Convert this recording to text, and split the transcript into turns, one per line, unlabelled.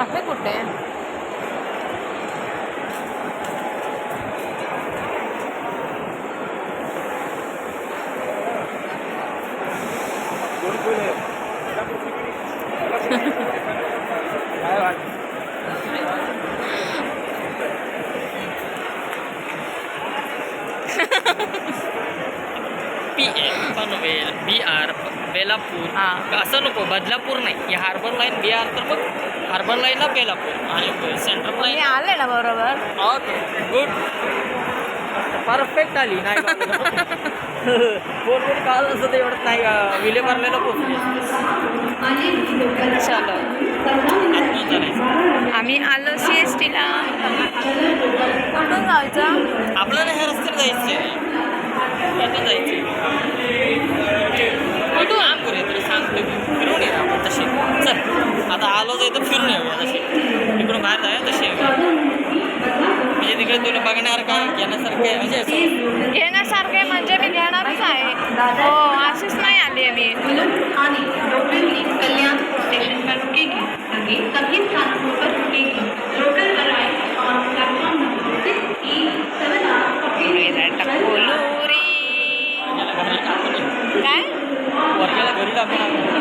आहे कुठे
P M Panvel B R Belapur.
हा.
असं नको बदलापूर नाही हे हार्बर लाईन बी आर तर मग हार्बर लाईनला बेलापूर आणि सेंट्रल लाईन
आले ना बरोबर?
ओके गुड परफेक्ट आली. नाही बोलबोल काल असं ते एवढं? नाही विले भरलेलं पोचली
चलो आम्ही आलो सी एस टीला कुठून जायचं
आपल्याला ह्या रस्त्याने जायचं तर फिरून येऊया तशी तिकडून बाहेर जाऊया येऊया म्हणजे तिकडे तुला बघण्यासारखं आहे घेण्यासारखं आहे म्हणजे असं
घेण्यासारखे म्हणजे मी घेणारच आहे हो अशीच नाही आली आहे मी
आणि लोकल कल्याण स्टेशन पर रुकेगी आगे सभी स्थानों पर रुकेगी local arrive on platform number six E seven आर
कोलुरी
वर्गेला घरी टाकून ये.
काय
वर्गेला घरी टाकून आलो.